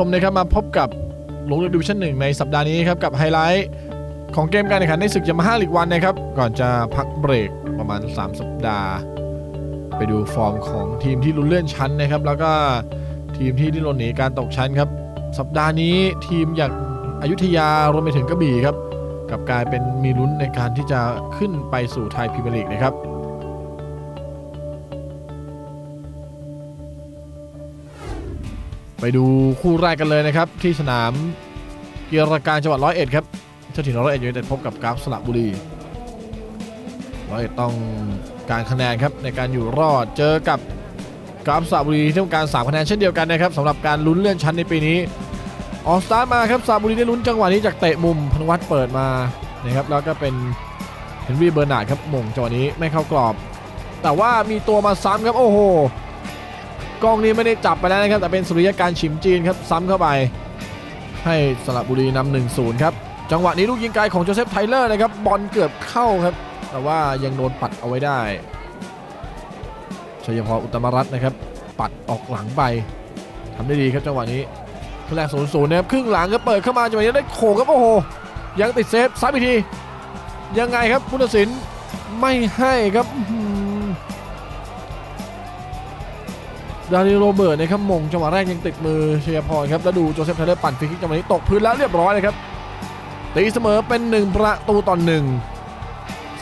วัสดีผู้ชมนะครับมาพบกับลงเรือดิวิชั่นหนึ่งในสัปดาห์นี้ครับกับไฮไลท์ของเกมการแข่งขันในศึกยามาฮ่าลีกวันนะครับ ก่อนจะพักเบรกประมาณ 3 สัปดาห์ ไปดูฟอร์มของทีมที่ลุ้นเลื่อนชั้นนะครับ แล้วก็ทีมที่ดิ้นรนหนีการตกชั้นครับ สัปดาห์นี้ทีมอย่างอายุทยารวมไปถึงกระบี่ครับกับกลายเป็นมีลุ้นในการที่จะขึ้นไปสู่ไทยพรีเมียร์ลีกนะครับ ไปดูคู่แรกกันเลยนะครับ ที่สนามเกียรติการจังหวัดร้อยเอ็ดครับเจ้าถิ่นร้อยเอ็ดยูไนเต็ดพบกับกราฟสระบุรีร้อยเอ็ดต้องการคะแนนครับในการอยู่รอดเจอกับกราฟสระบุรีที่ต้องการ3คะแนนเช่นเดียวกันนะครับสำหรับการลุ้นเลื่อนชั้นในปีนี้ออกสตาร์ทมาครับสระบุรีได้ลุ้นจังหวะนี้จากเตะมุมพนวัตเปิดมานะครับแล้วก็เป็นเฮนรี่เบอร์นาร์ดครับมงจังหวะนี้ไม่เข้ากรอบ แต่ว่ามีตัวมาซ้ำครับโอ้โห กล้องนี้ไม่ได้จับไปแล้วนะครับ แต่เป็นสุริยการฉิมจีนครับซ้ำเข้าไป ให้สระบุรีนำหนึ่งศูนย์ครับ จังหวะนี้ลูกยิงไกลของโจเซฟไทเลอร์นะครับบอลเกือบเข้าครับ แต่ว่ายังโดนปัดเอาไว้ได้ชัยพรอุตมรัตน์นะครับ ปัดออกหลังไปทำได้ดีครับจังหวะนี้ครึ่งแรกศูนย์ศูนย์นะครับครึ่งหลังก็เปิดเข้ามาจังหวะนี้ได้โขกครับโอ้โหยังติดเซฟซ้ายอีกทียังไงครับผู้ตัดสินไม่ให้ครับ ดาริโรเบิร์ตนะครับมงจังหวะแรกยังติดมือเชียร์พรครับแล้วดูโจเซฟไทเลอร์ปั่นฟรีคิกจังหวะนี้ตกพื้นแล้วเรียบร้อยเลยครับตีเสมอเป็น 1 ประตูต่อหนึ่ง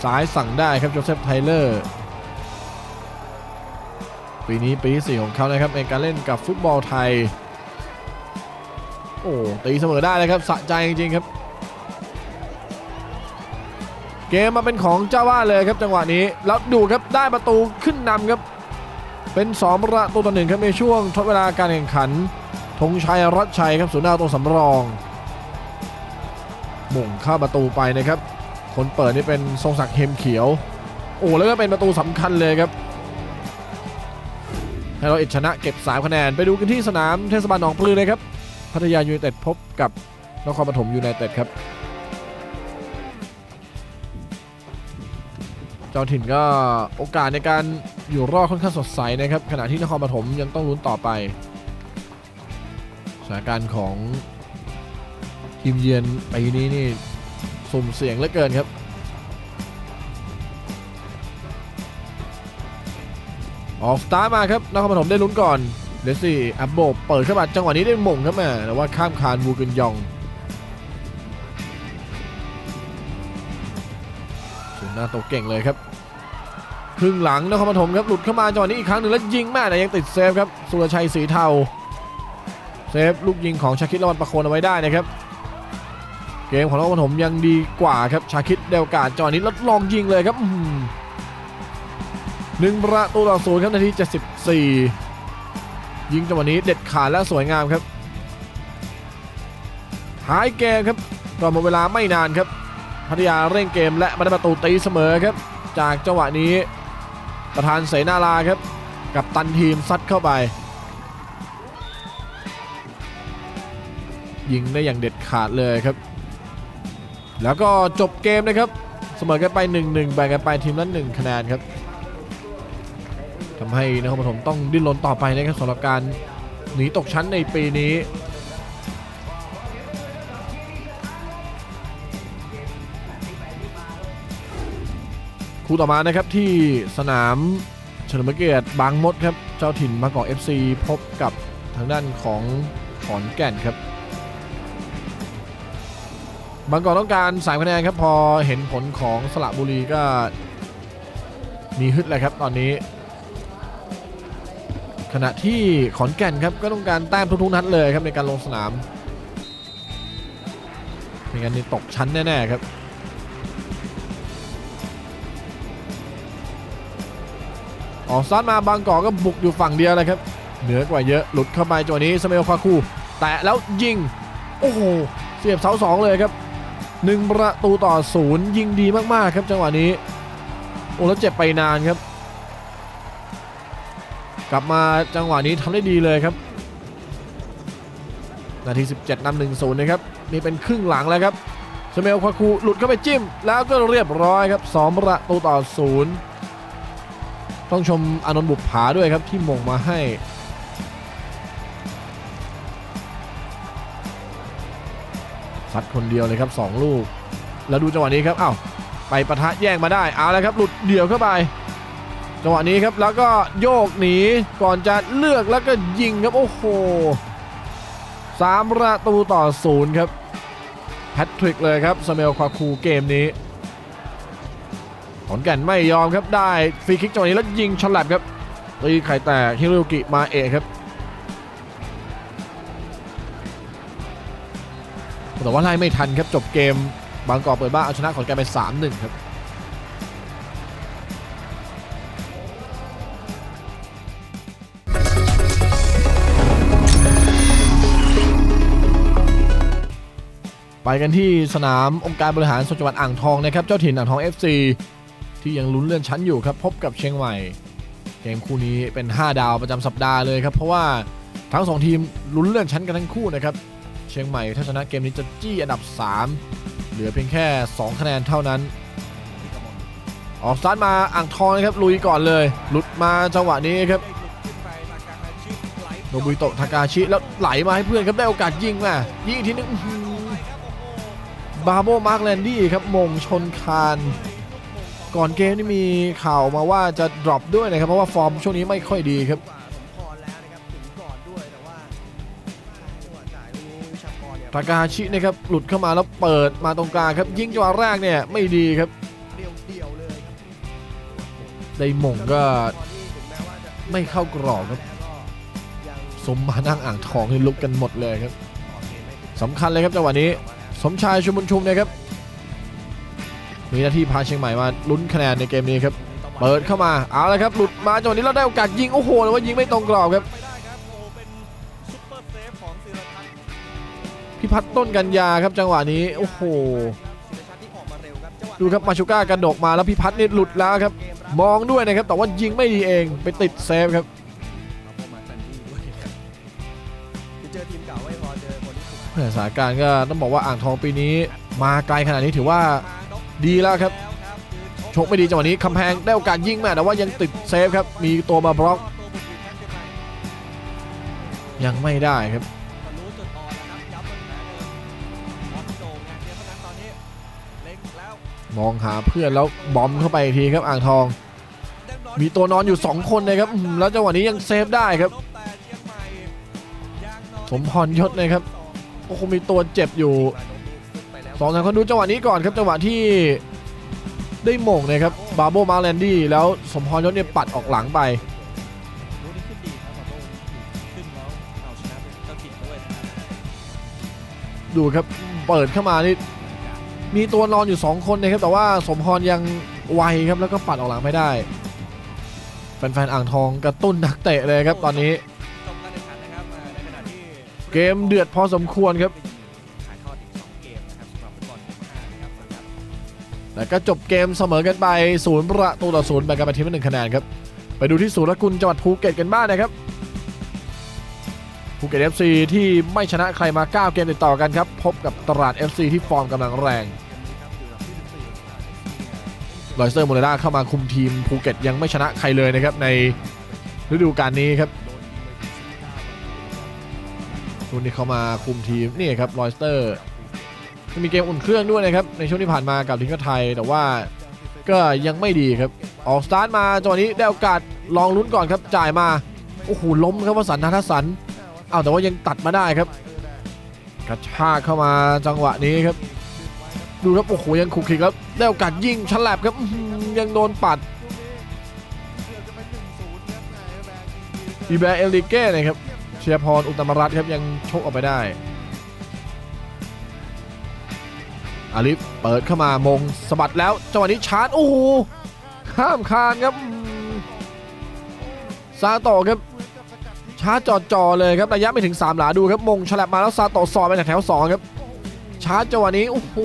สายสั่งได้ครับโจเซฟไทเลอร์ปีนี้ปีที่สี่ของเขานะครับในการเล่นกับฟุตบอลไทย โอ้ตีเสมอได้เลยครับสะใจจริงๆครับ เกมมาเป็นของเจ้าว่าเลยครับจังหวะนี้แล้วดูครับได้ประตูขึ้นนำครับ เป็น2ประตูต่อหนึ่งครับในช่วงทดเวลาการแข่งขันธงชัยรัชชัยครับศูนย์หน้าตัวสำรองหม่งเข้าประตูไปนะครับ คนเปิดนี่เป็นทรงศักดิ์เฮมเขียว โอ้แล้วก็เป็นประตูสำคัญเลยครับให้เราเอ็ดชนะเก็บ3คะแนนไปดูกันที่สนามเทศบาลหนองปลือเลยครับพัทยายูไนเต็ดพบกับนครปฐมยูไนเต็ดครับเจ้าถิ่นก็โอกาสในการ อยู่รอดค่อนข้างสดใสนะครับ ขณะที่นครปฐมยังต้องลุ้นต่อไปสถานการณ์ของทีมเยือนปีนี้นี่สุ่มเสี่ยงเหลือเกินครับ ออกสตาร์มาครับนครปฐมได้ลุ้นก่อนเลสซี่อับโบเปิดเข้ามาจังหวะนี้ได้หม่งครับแม่แต่ว่าข้ามคานวูกึนยองส่วนหน้าโตเก่งเลยครับ ครึ่งหลังนครปฐมครับหลุดเข้ามาจังหวะนี้อีกครั้งหนึ่งแล้วยิงแม่แต่ยังติดเซฟครับสุรชัยสีเทาเซฟลูกยิงของชาคิดละวันประโคนเอาไว้ได้นะครับเกมของนครปฐมยังดีกว่าครับชาคิดเดลกาดจังหวะนี้แล้วลองยิงเลยครับอื้อหือหนึ่งประตูต่อศูนย์ครับนาที74ยิงจังหวะนี้เด็ดขาดและสวยงามครับท้ายเกมครับก่อนหมดเวลาไม่นานครับพัทยาเร่งเกมและมาได้ประตูตีเสมอครับ จากจังหวะนี้ ประธานเสนาลาครับ กับตันทีมซัดเข้าไป ยิงได้อย่างเด็ดขาดเลยครับ แล้วก็จบเกมนะครับเสมอกันไป 1-1 แบ่งกันไปทีมละ1คะแนนครับทำให้นครปฐมต้องดิ้นรนต่อไปนะครับสำหรับการหนีตกชั้นในปีนี้ คู่ต่อมานะครับที่สนามเฉลิมพระเกียรติบางมดครับ เจ้าถิ่นบางกอก FC พบกับทางด้านของขอนแก่นครับ บางกอกต้องการสามคะแนนครับ พอเห็นผลของสระบุรีก็มีฮึดเลยครับตอนนี้ ขณะที่ขอนแก่นครับก็ต้องการแต้มทุกๆนัดเลยครับในการลงสนามไม่งั้นนี่ตกชั้นแน่ๆครับ ออกซัดมาบางกอกก็บุกอยู่ฝั่งเดียวเลยครับเหนือกว่าเยอะหลุดเข้าไปจังหวะนี้สเมลคาคูแตะแล้วยิง โอ้โหเสียบเสาสองเลยครับหนึ่งประตูต่อศูนย์ยิงดีมากๆครับจังหวะนี้โอ้แล้วเจ็บไปนานครับ กลับมาจังหวะนี้ทำได้ดีเลยครับ นาที 17นำหนึ่งศูนย์นะครับนี่เป็นครึ่งหลังแล้วครับสเมลคาคูหลุดเข้าไปจิ้ม แล้วก็เรียบร้อยครับสองประตูต่อศูนย์ ต้องชมอานนท์บุปผาด้วยครับที่มงมาให้ซัดคนเดียวเลยครับสองลูก แล้วดูจังหวะนี้ครับอ้าวไปปะทะแย่งมาได้เอาแล้วครับ หลุดเดี่ยวเข้าไป จังหวะนี้ครับแล้วก็โยกหนีก่อนจะเลือกแล้วก็ยิงครับโอ้โหสามประตูต่อศูนย์ครับแฮตทริกเลยครับสเมลควาคูเกมนี้ ขอนแก่นไม่ยอมครับได้ฟรีคิกจังหวะนี้แล้วยิงฉลับครับตีไข่แตกฮิโรยุกิมาเอะครับแต่ว่าไล่ไม่ทันครับจบเกมบางกอกเปิดบ้านเอาชนะขอนแก่นไป 3-1 ครับไปกันที่สนามองค์การบริหารส่วนจังหวัดอ่างทองนะครับ เจ้าถิ่นอ่างทอง FC ที่ยังลุ้นเลื่อนชั้นอยู่ครับพบกับเชียงใหม่ เกมคู่นี้เป็น 5 ดาวประจำสัปดาห์เลยครับเพราะว่าทั้ง 2 ทีมลุ้นเลื่อนชั้นกันทั้งคู่นะครับเชียงใหม่ถ้าชนะเกมนี้จะจี้อันดับ 3 เหลือเพียงแค่ 2 คะแนนเท่านั้น ออกสตาร์ทมาอ่างทองนะครับลุยก่อนเลย หลุดมาจังหวะนี้ครับโนบุโตะทากาชิแล้วไหลมาให้เพื่อนครับได้โอกาสยิงมายิงทีนึงอื้อหือบาโบมาร์กแลนดี้ครับมงชนคาน ก่อนเกมนี่มีข่าวมาว่าจะดรอปด้วยนะครับ เพราะว่าฟอร์มช่วงนี้ไม่ค่อยดีครับพรแล้วนะครับถึงก่อนด้วยแต่ว่าจังหวะจ่ายลูกนี้วิชากรเนี่ยทากาชินะครับหลุดเข้ามาแล้วเปิดมาตรงกลางครับ ยิงจังหวะแรกเนี่ยไม่ดีครับได้มงก็ไม่เข้ากรอบครับ สมมานั่งอ่างทองนี่ลุกกันหมดเลยครับสำคัญเลยครับจังหวะนี้ สมชายชุมบุญชุมนะครับ มีหน้าที่พาเชียงใหม่มาลุ้นคะแนนในเกมนี้ครับเปิดเข้ามาเอาละครับหลุดมาจังหวะนี้เราได้โอกาสยิงโอ้โหแต่ว่ายิงไม่ตรงกรอบครับไม่พัฒน์พิพัฒน์ต้นกันยาครับจังหวะนี้โอ้โหดูครับมาชูก้ากระดกมาแล้วพิพัฒน์นี่หลุดแล้วครับ มองด้วยนะครับแต่ว่ายิงไม่ดีเองไปติดเซฟครับสถานการณ์ก็ต้องบอกว่าอ่างทองปีนี้ มาไกลขนาดนี้ถือว่า ดีแล้วครับ ชกไม่ดีจังหวะนี้คำแพงได้โอกาสยิงมาแต่ว่ายังติดเซฟครับ มีตัวมาบล็อก ยังไม่ได้ครับมองหาเพื่อนแล้วบอมเข้าไปอีกทีครับอ่างทอง มีตัวนอนอยู่ 2 คนนะครับแล้วจังหวะนี้ยังเซฟได้ครับ สมพรยศนะครับโอ้โหมีตัวเจ็บอยู่ สองทางคนดูจังหวะนี้ก่อนครับจังหวะที่ได้มงนะครับบาโบมาแลนดี้แล้วสมพรยศเนี่ยปัดออกหลังไปดูครับเปิดเข้ามานี่มีตัวนอนอยู่ 2 คนนะครับแต่ว่าสมพรยังไวครับแล้วก็ปัดออกหลังไม่ได้แฟนๆอ่างทองกระตุ้นนักเตะเลยครับตอนนี้ เกมเดือดพอสมควรครับ แต่ก็จบเกมเสมอกันไปศูนย์ประตูต่อศูนย์แบ่งกันไปทีมละหนึ่งคะแนนครับ ไปดูที่สุรกุลจังหวัดภูเก็ตกันบ้างนะครับภูเก็ต FC ที่ไม่ชนะใครมา 9 เกมติดต่อกันครับ พบกับตราด FC ที่ฟอร์มกำลังแรงลอยเตอร์โมเรล่าเข้ามาคุมทีมภูเก็ตยังไม่ชนะใครเลยนะครับ ในฤดูกาลนี้ครับรุ่นนี้เข้ามาคุมทีมนี่ครับลอยสเตอร์ มีเกมอุ่นเครื่องด้วยนะครับ ในช่วงที่ผ่านมากับทีมชาติไทย แต่ว่าก็ยังไม่ดีครับ ออกสตาร์ทมาจังหวะนี้ได้โอกาสลองลุ้นก่อนครับจ่ายมา โอ้โหล้มครับวสันนาทสันเอาแต่ว่ายังตัดมาได้ครับ กระชากเข้ามาจังหวะนี้ครับ ดูครับโอ้โหยังขุกขิกแล้วได้โอกาสยิงฉลับครับยังโดนปัดอีแบร์เอลิเก้นะครับเชียร์พรอุตตมรัตน์ครับยังชกออกไปได้ อาลิฟเปิดเข้ามามงสะบัดแล้วจังหวะนี้ชาร์จโอ้โหข้ามคานครับซาโตะครับชาร์จจอดจ่อเลยครับระยะไม่ถึง 3 หลาดูครับมงฉลับมาแล้วซาโตะสอดไปจากแถว2ครับชาร์จจังหวะนี้โอ้โห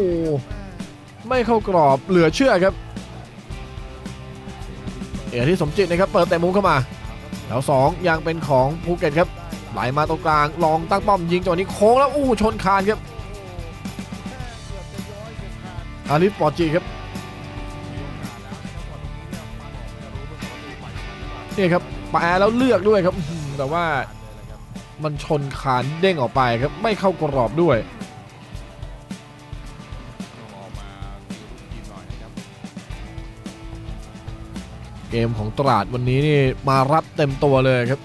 ไม่เข้ากรอบเหลือเชื่อครับ เอกที่สมจิตนะครับเปิดแต่มุมเข้ามาแถว2ยังเป็นของภูเก็ตครับไหลมาตรงกลางลองตั้งป้อมยิงจังหวะนี้โค้งแล้วอู้ชนคานครับ อาริสปอร์จีครับนี่ครับแปะแล้วเลือกด้วยครับ แต่ว่ามันชนขานเด้งออกไปครับ ไม่เข้ากรอบด้วยเกมของตราดวันนี้นี่มารับเต็มตัวเลยครับ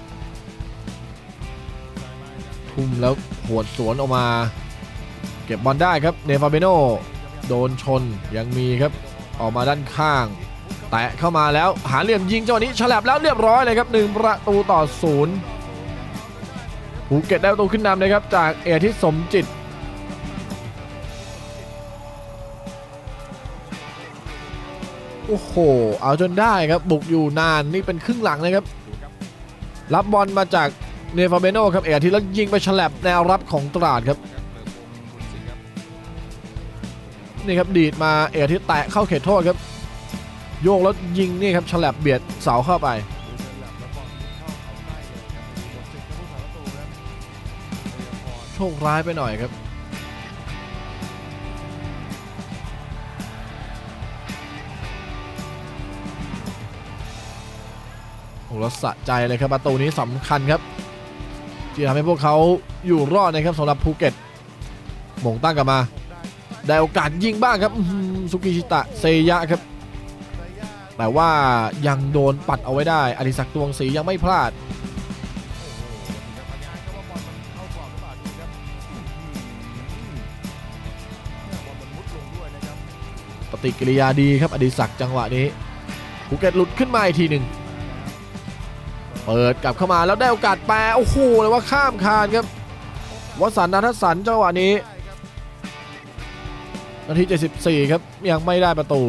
ทุ่มแล้วหวดสวนออกมา เก็บบอลได้ครับเนฟาเบโน โดนชนยังมีครับออกมาด้านข้าง แตะเข้ามาแล้วหาเหลี่ยมยิงจังหวะนี้ฉลับแล้วเรียบร้อยเลยครับหนึ่งประตูต่อศูนย์ภูเก็ตได้ประตูขึ้นนำเลยครับจากเอทิสมจิตโอ้โห เอาจนได้ครับ บุกอยู่นานนี่เป็นครึ่งหลังนะครับ รับบอลมาจากเนฟาเบโนครับ เอทิแล้วยิงไปฉลับแนวรับของตราดครับ นี่ครับดีดมาเอทิตแตะเข้าเขตโทษครับ โยกแล้วยิงนี่ครับฉลับเบียดเสาเข้าไปโชคร้ายไปหน่อยครับโอ้แล้วสะใจเลยครับประตูนี้สำคัญครับ ที่ทำให้พวกเขาอยู่รอดนะครับสำหรับภูเก็ตหม่งตั้งกลับมา ได้โอกาสยิงบ้างครับสุกิชิตะเซยะครับ แต่ว่ายังโดนปัดเอาไว้ได้อดิศักดิ์ตวงศรียังไม่พลาดปฏิกิริยาดีครับอดิศักดิ์จังหวะนี้ภูเก็ตหลุดขึ้นมาอีกทีหนึ่งเปิดกลับเข้ามาแล้วได้โอกาสแปรโอ้โหเลยว่าข้ามคานครับวสันต์นัทสันจังหวะนี้ นาที 74 ครับ ยังไม่ได้ประตู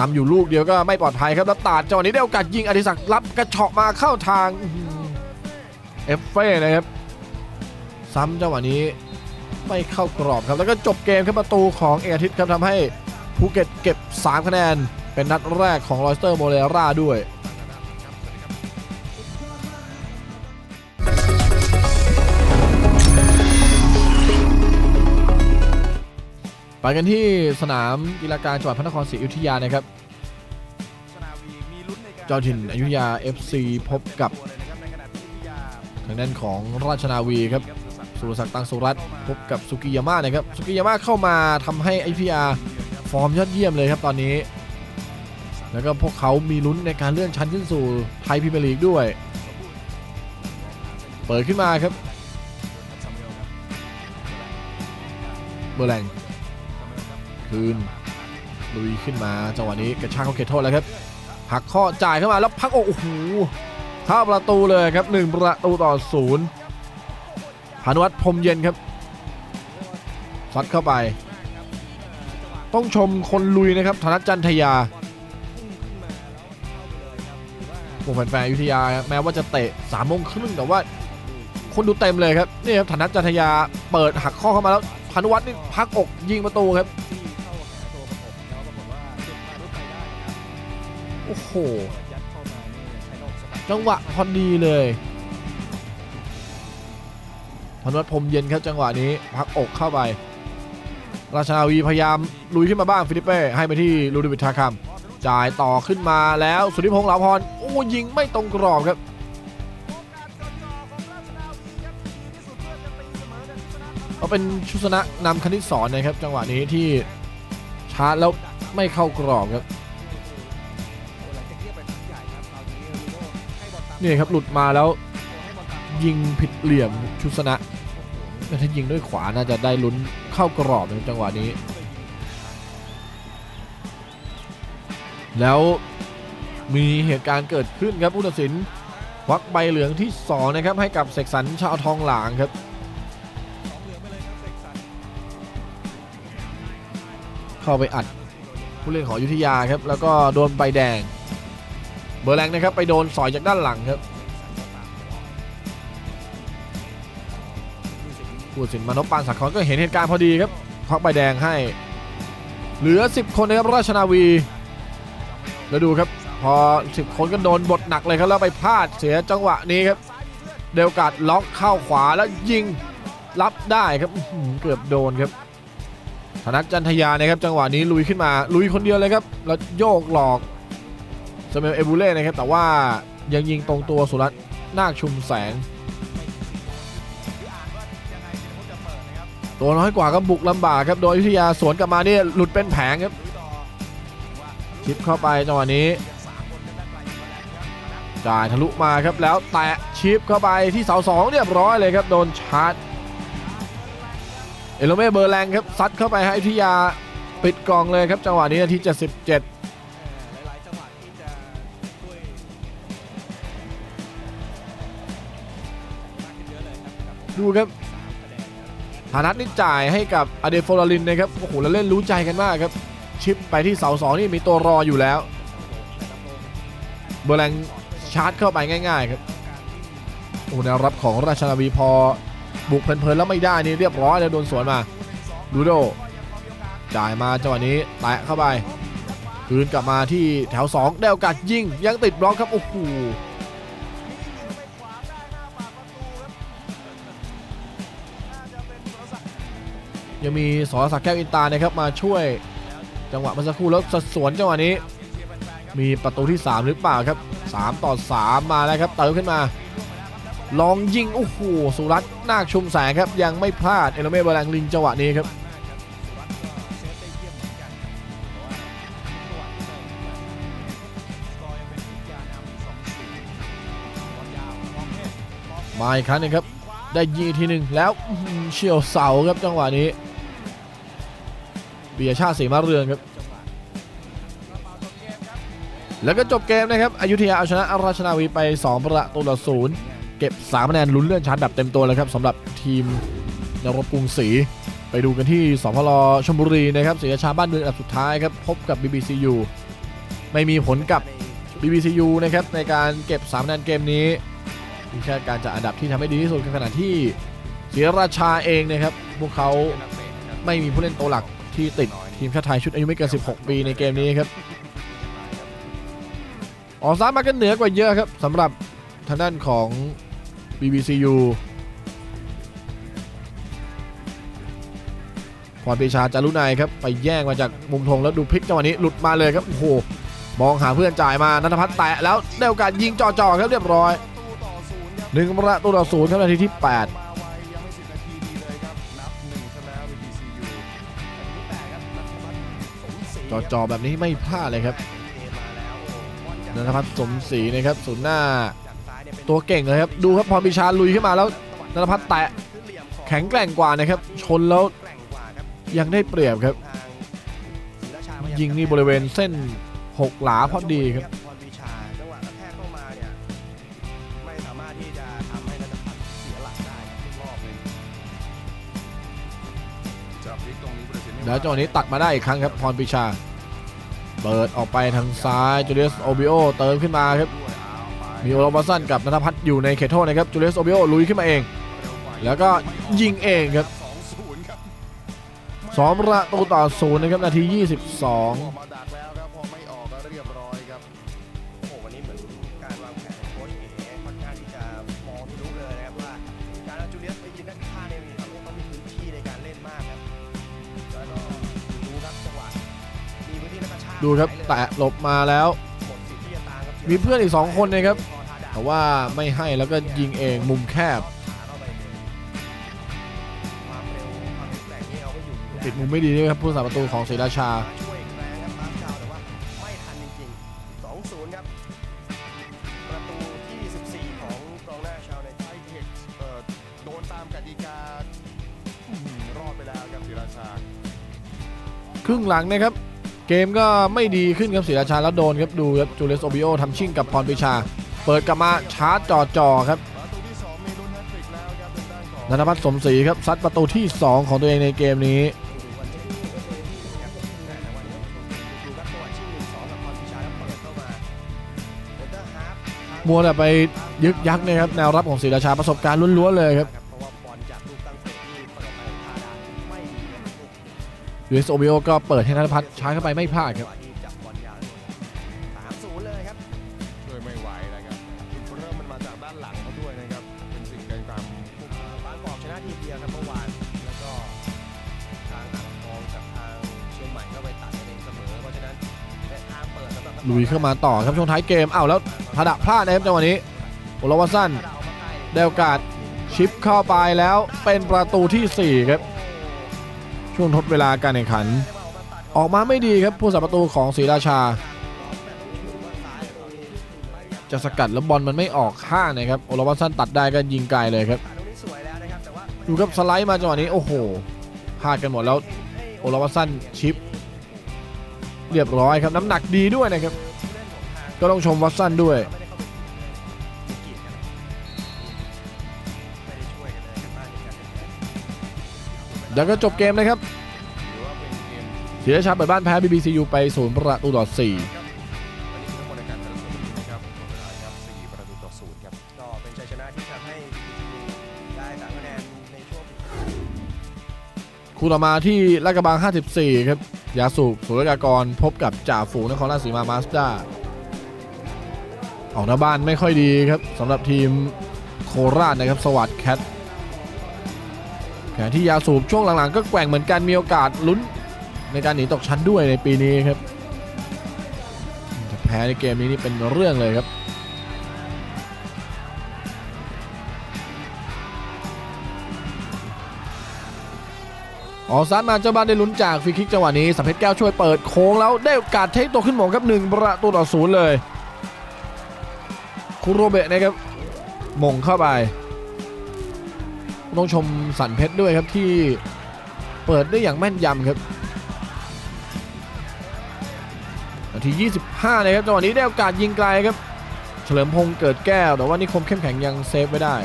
นำอยู่ลูกเดียวก็ไม่ปลอดภัยครับแล้วตาดจังหวะนี้ได้โอกาสยิงอดิศักดิ์รับกระเฉาะมาเข้าทางเอฟเฟ่นะครับซ้ำจังหวะนี้ไม่เข้ากรอบครับ แล้วก็จบเกมครับประตูของเอกอาทิตย์ครับทำให้ภูเก็ตเก็บ 3 คะแนน เป็นนัดแรกของลอยสเตอร์โมเรราด้วย ไปกันที่สนามกีฬาการจังหวัดพระนครศรีอยุธยานะครับเจ้าถิ่นอยุธยา FC พบกับทางด้านของราชนาวีครับสุรศักดิ์ตังสุรัตน์พบกับสุกิยาม่านะครับสุกิยาม่าเข้ามาทำให้อยุธยาฟอร์มยอดเยี่ยมเลยครับตอนนี้ แล้วก็พวกเขามีลุ้นในการเลื่อนชั้นขึ้นสู่ไทยพรีเมียร์ลีกด้วย เปิดขึ้นมาครับเบอร์แรง คืนลุยขึ้นมาจังหวะนี้กระชากเข้าเขตโทษแล้วครับหักข้อจ่ายเข้ามาแล้วพักอกโอ้โหเข้าประตูเลยครับหนึ่งประตูต่อศูนย์พานุวัฒน์พรมเย็นครับซัดเข้าไป ต้องชมคนลุยนะครับธนัทจันทยาพวกแฟนๆอยุธยาแม้ว่าจะเตะสามโมงครึ่งแต่ว่าคนดูเต็มเลยครับนี่ครับธนัทจันทยาเปิดหักข้อเข้ามาแล้วพานุวัฒน์นี่พักอกยิงประตูครับ หจังหวะพอดีเลยพานุวัฒน์พรหมเย็นครับจังหวะนี้พักอกเข้าไป ราชนาวีพยายามลุยขึ้นมาบ้างฟิลิปเป้ให้ไปที่ลูดิวิททาคัมจ่ายต่อขึ้นมาแล้วสุธิพงษ์เหลาพรโอ้ยิงไม่ตรงกรอบครับเขาเป็นชุสนะนำคณิตสอนนะครับจังหวะนี้ที่ชาร์จแล้วไม่เข้ากรอบครับ นี่ครับหลุดมาแล้วยิงผิดเหลี่ยมชุสนะถ้ายิงด้วยขวาน่าจะได้ลุ้นเข้ากรอบในจังหวะนี้ แล้วมีเหตุการณ์เกิดขึ้นครับผู้ตัดสินควักใบเหลืองที่สองนะครับให้กับเสกสรรชาวทองหลางครับเข้าไปอัดผู้เล่นของยุธยาครับ แล้วก็โดนใบแดง เบอร์แรงนะครับไปโดนสอยจากด้านหลังครับผู้สินมานพปานสักดิ์ขอนก็เห็นเหตุการณ์พอดีครับควักใบแดงให้ เหลือ 10 คนนะครับราชนาวี แล้วดูครับ พอ 10 คนก็โดนบทหนักเลยครับแล้วไปพลาดเสียจังหวะนี้ครับ เดลกาดล็อกเข้าขวาแล้วยิงรับได้ครับเกือบโดนครับธนัทจันทยานะครับจังหวะนี้ลุยขึ้นมาลุยคนเดียวเลยครับแล้วโยกหลอก สเมลเอบูเล่นะครับ แต่ว่ายังยิงตรงตัวสุรัตน์นาคชุมแสง ตัวน้อยกว่าก็บุกลำบากครับ โดยอยุธยาสวนกลับมาเนี่ยหลุดเป็นแผงครับ ชิปเข้าไปจังหวะนี้จ่ายทะลุมาครับแล้วแตะชิปเข้าไปที่เสาสองเรียบร้อยเลยครับ โดนชาร์จเอโลเม่เบอร์แรงครับซัดเข้าไปให้อยุธยาปิดกล่องเลยครับ จังหวะนี้นาที77 ดูครับสามคะแนนครับฐานัทนี่จ่ายให้กับอเดโฟลารินนะครับโอ้โหแล้วเล่นรู้ใจกันมากครับ ชิปไปที่เสาสองนี่มีตัวรออยู่แล้วเบอร์แรงชาร์จเข้าไปง่าย ๆ ครับโอ้แนวรับของราชนาวีพอบุกเพลินๆแล้วไม่ได้นี่เรียบร้อยแล้วโดนสวนมาลูโดจ่ายมาจังหวะนี้แตะเข้าไปคืนกลับมาที่แถว 2 ได้โอกาสยิงยังติดบล็อกครับโอ้โห ยังมีสรศักแก้วอินตานะครับมาช่วยจังหวะเมื่อสักครู่แล้วสสวนจังหวะนี้ มีประตูที่ 3 หรือเปล่าครับ 3 ต่อ 3 มาแล้วครับเติมขึ้นมา ลองยิงโอ้โหสุรัตน์นาคชุมแสงครับ ยังไม่พลาดเอโลเม่เบอร์แรงลิงจังหวะนี้ครับมาอีกครั้งนึงครับ ได้ยิงอีทีหนึ่งแล้วเฉียวเสาครับจังหวะนี้ เบียชาติศรีมาเรืองครับ แล้วก็จบเกมนะครับอยุธยาเอาชนะอราชนาวีไป 2 ประตูต่อศูนย์เก็บ3คะแนนลุ้นเลื่อนชั้นแบบเต็มตัวเลยครับสำหรับทีมนรบกรุงศรีไปดูกันที่สพลชลบุรีนะครับศรีราชาบ้านเมืองอันดับสุดท้ายครับพบกับ BBCU ไม่มีผลกับ BBCU นะครับในการเก็บ3คะแนนเกมนี้มีแค่การจัดอันดับที่ทำให้ดีที่สุดในขณะที่ศรีราชาเองนะครับพวกเขาไม่มีผู้เล่นตัวหลัก ที่ติดทีมชาติไทยชุดอายุไม่เกิน 16 ปีในเกมนี้ครับออกซ้ายมากันเหนือกว่าเยอะครับสำหรับทางด้านของ BBCU พรปีชาจารุนายครับ ไปแย่งมาจากมุมธงแล้วดูพลิกจังหวะนี้หลุดมาเลยครับโอ้โหมองหาเพื่อนจ่ายมานัทพัฒน์แตะแล้วได้โอกาสยิงจ่อๆครับเรียบร้อยหนึ่งประตูต่อศูนย์ครับนาทีที่ 8 จอแบบนี้ไม่พลาดเลยครับนัทพัฒน์สมศรีนะครับศูนย์หน้าตัวเก่งเลยครับดูครับพรปรีชาลุยขึ้นมาแล้วนัทพัฒน์แตะแข็งแกร่งกว่านะครับ ชนแล้วยังได้เปรียบครับ ยิงนี่บริเวณเส้นหกหลาพอดีครับ แล้วจังหวะนี้ตัดมาได้อีกครั้งครับพรปรีชา เปิดออกไปทางซ้ายจูเลียสโอบิโอเติมขึ้นมาครับด้วยเอาไปมีโอลาสันกับนัทพัฒน์อยู่ในเขตโทษนะครับจูเลียสโอบิโอลุยขึ้นมาเองเร็วกว่าแล้วก็ยิงเองครับสองศูนย์ครับสองประตูต่อศูนย์นะครับนาทีอ22 ดูครับแตะหลบมาแล้วหมดสิทธิ์ที่จะตามครับมีเพื่อนอีกสองคนนะครับพอทาดาแต่ว่าไม่ให้แล้วก็ยิงเองมุมแคบขาเข้าไปเลยความเร็วความแข็งแกร่งนี่เอาไม่อยู่อยู่แล้วติดมุมไม่ดีด้วยครับ ผู้สาประตูของศรีราชาช่วยอีกแรงครับมาสเกาแต่ว่าไม่ทันจริงๆ2-0ครับประตูที่14ของกองหน้าชาวเน็ตไทเทคเอ่อโดนตามกติกาอื้อหือรอดไปแล้วครับศิราชาครึ่งหลังนะครับ เกมก็ไม่ดีขึ้นครับศรีราชาแล้วโดนครับดูครับจูเลสโอบิโอทำชิ่งกับพรปรีชา เปิดกลับมาชาร์จจ่อจ่อครับนันทพัฒน์สมศรีครับซัดประตูที่ 2 ของตัวเองในเกมนี้ดูกันจะมีเอเอที่นะครับแต่ในวันนี้ดูครับจังหวะชิง1-2กับพรพิชาแล้วเปิดเข้ามาเดนเตอร์ฮาร์ฟทางมัวแต่ไปยึกยักนะครับแนวรับของศรีราชาประสบการณ์ล้วนๆเลยครับ ยูเอสโอบิโอก็เปิดให้นัทพัฒน์ชาร์จเข้าไปไม่พลาดครับจังหวะที่จับบอลยาวสามศูนย์เลยครับช่วยไม่ไหวนะครับจุดเริ่มมันมาจากด้านหลังเขาด้วยนะครับเป็นสิ่งเกินความควบคุมบางกอกชนะทีมเดียวครับเมื่อวานแล้วก็ทางอ่างทองกับทางเชียงใหม่ก็ไปตัดกันเองเสมอเพราะฉะนั้นในทางเปิดสำหรับลุยเข้ามาต่อครับช่วงท้ายเกมอ้าวแล้วพดะพลาดนะครับจังหวะนี้โอลาวาสันได้โอกาสชิปเข้าไปแล้วเป็นประตูทีสี่4 ครับ ช่วงทดเวลาการแข่งขัน ออกมาไม่ดีครับผู้สาประตูของศรีราชา จะสกัดแล้วบอลมันไม่ออกข้างนะครับโอลาวันสันตัดได้ก็ยิงไกลเลยครับดูครับสไลด์มาจังหวะนี้โอ้โหพลาดกันหมดแล้วโอลาวันสันชิป เรียบร้อยครับน้ำหนักดีด้วยนะครับ ก็ต้องชมวัตสันด้วย แล้วก็จบเกมนะครับเป็นเกมศรีราชาเปิดบ้านแพ้ BBCU ไปศูนย์ประตูต่อสี่ครูต่อศูนย์ครับก็เป็นชัยชนะที่ทำให้ BTU ได้สามคะแนนในช่วงคู่ต่อมาที่ลาดกระบัง 54 ครับ ยาสูบสุรกากรพบกับจ่าฝูงนครราชสีมามาสด้าออกหน้าบ้านไม่ค่อยดีครับสำหรับทีมโคราชนะครับ สวัสดแคท ขณะที่ยาสูบช่วงหลังๆ ก็แกว่งเหมือนกันมีโอกาสลุ้นในการหนีตกชั้นด้วยในปีนี้ครับแแพ้ในเกมนี้นี่เป็นเรื่องเลยครับออกซัดมาเจ้าบ้านได้ลุ้นจากฟรีคิกจังหวะนี้สัมเพชรแก้วช่วยเปิดโค้งแล้วได้โอกาสเทคตัวขึ้นหมงครับหนึ่งประตูต่อศูนย์เลยคุโรเบะนะครับมงเข้าไป ต้องชมสันเพชรด้วยครับที่เปิดได้อย่างแม่นยำครับนาที 25 นะครับจังหวะนี้ได้โอกาสยิงไกลครับ เฉลิมพงษ์เกิดแก้ว แต่ว่านิคมเข้มแข็งยังเซฟไว้ได้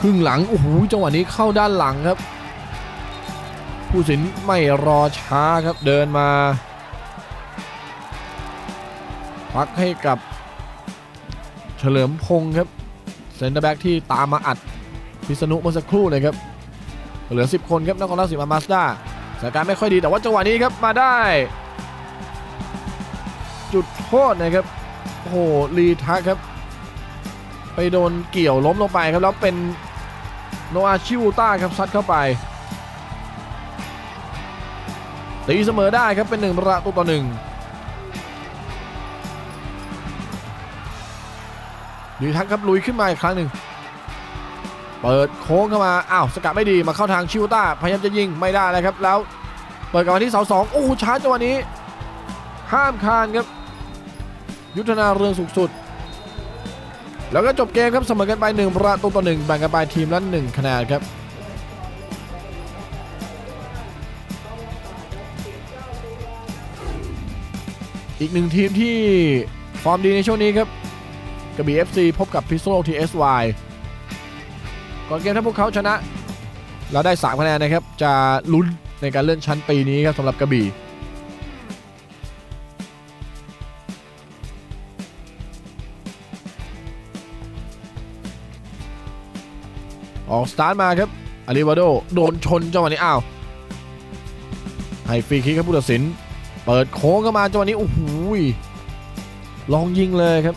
ครึ่งหลังโอ้โหจังหวะนี้เข้าด้านหลังครับ ผู้สินไม่รอช้าครับเดินมา พักให้กับ เฉลิมพงศ์ครับเซนเตอร์แบ็กที่ตามมาอัดพิษณุเมื่อสักครู่เลยครับ เหลือ 10 คนครับนักกอล์ฟสีมามาสตาสถานการณ์ไม่ค่อยดีแต่ว่าจังหวะนี้ครับมาได้ จุดโทษนะครับโอ้หลีทักครับ ไปโดนเกี่ยวล้มลงไปครับแล้วเป็นโนอาชิวูต้าครับซัดเข้าไปตีเสมอได้ครับเป็น1ประตูต่อ1 ยูทักครับลุยขึ้นมาอีกครั้งหนึ่งเปิดโค้งเข้ามาอ้าวสกัดไม่ดีมาเข้าทางชิวต้าพยายามจะยิงไม่ได้เลยครับแล้ว เปิดกลับมาที่เสาสองโอ้ชาร์จจังหวะนี้ ห้ามคานครับ ยุทธนาเรืองสุขสุด แล้วก็จบเกมครับเสมอกันไป1ประตูต่อหนึ่งแบ่งกันไปทีมละหนึ่งคะแนนครับอีกหนึ่งทีมที่ฟอร์มดีในช่วงนี้ครับ กระบี่ FC พบกับพิซโซทีเอสวก่อนเกมถ้าพวกเขาชนะแล้วได้ 3 คะแนนนะครับ จะลุ้นในการเลื่อนชั้นปีนี้ครับสำหรับกระบี่ออกสตาร์ทมาครับอาริวาโดโดนชนจังหวะนี้อ้าวให้ฟรีคิกครับผู้ตัดสิน เปิดโค้งเข้ามาจังหวะนี้โอ้โหลองยิงเลยครับ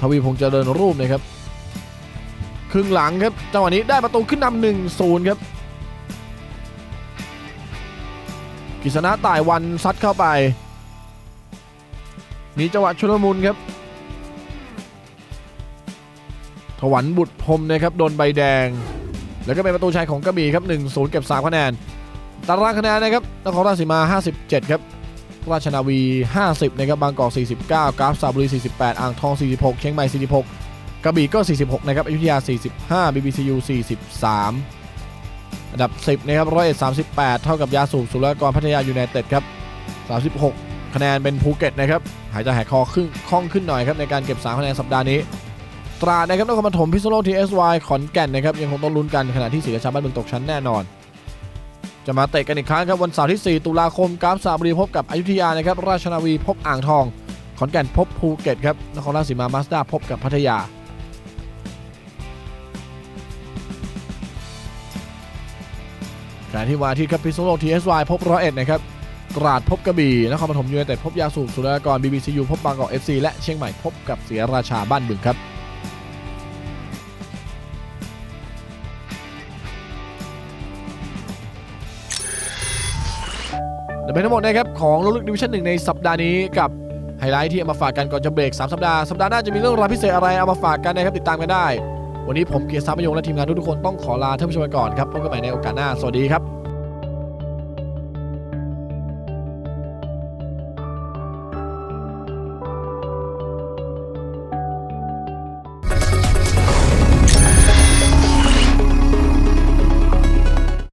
ทวีพงษ์เจริญรูปนะครับ ครึ่งหลังครับจังหวะนี้ได้ประตูขึ้นนำหนึ่งศูนย์ครับกิษณะต่ายวันซัดเข้าไป มีจังหวะชุลมุนครับ ถวันบุตรพรมนะครับโดนใบแดง แล้วก็เป็นประตูชัยของกระบี่ครับ1-0เก็บ3คะแนนตารางคะแนนนะครับนครราชสีมา 57 ครับ ราชนาวี 50 นะครับบางกอก 49 กราฟสระบุรี 48 อ่างทอง 46 เชียงใหม่ 46 กระบี่ก็ 46 นะครับอยุธยา 45 BBCU 43 อันดับ 10 นะครับร้อยเอ็ด38เท่ากับยาสูบสุรากรพัทยายูไนเต็ดครับ36คะแนนเป็นภูเก็ตนะครับหายใจหายคอขึ้นคล่องขึ้นหน่อยครับในการเก็บ3คะแนนสัปดาห์นี้ ตราดนะครับนครปฐมพิษณุโลกทีเอสวขอนแก่นนะครับยังคงต้องลุ้นกันขณะที่ศรีราชาบ้านเมืองตกชั้นแน่นอน จะมาเตะกันอีกครั้งครับวันเสาร์ที่ 4 ตุลาคมกราฟสระบุรีพบกับอยุธยานะครับราชนาวีพบอ่างทอง ขอนแก่นพบภูเก็ตครับนครราชสีมามาสด้าพบกับพัทยาขณะที่วันอาทิตย์ครับพิษณุโลกทีเอสวพบร้อยเอ็ดนะครับตราดพบกระบี่นครปฐมยูไนเต็ดพบยาสูบสุรากร BBCU พบบางกอก FC และเชียงใหม่พบกับศรียราชาบ้านบึงครับ เป็นทั้งหมดนะครับของลูกดิวิชั่นหนึ่งในสัปดาห์นี้กับไฮไลท์ที่เอามาฝากกันก่อนจะเบรก 3 สัปดาห์ สัปดาห์หน้าจะมีเรื่องราวพิเศษอะไรเอามาฝากกันนะครับติดตามกันได้ วันนี้ผมเกียรติทรัพย์ประยงและทีมงานทุกๆคนต้องขอลาท่านผู้ชมไปก่อนครับพบกันใหม่ในโอกาสหน้าสวัสดีครับ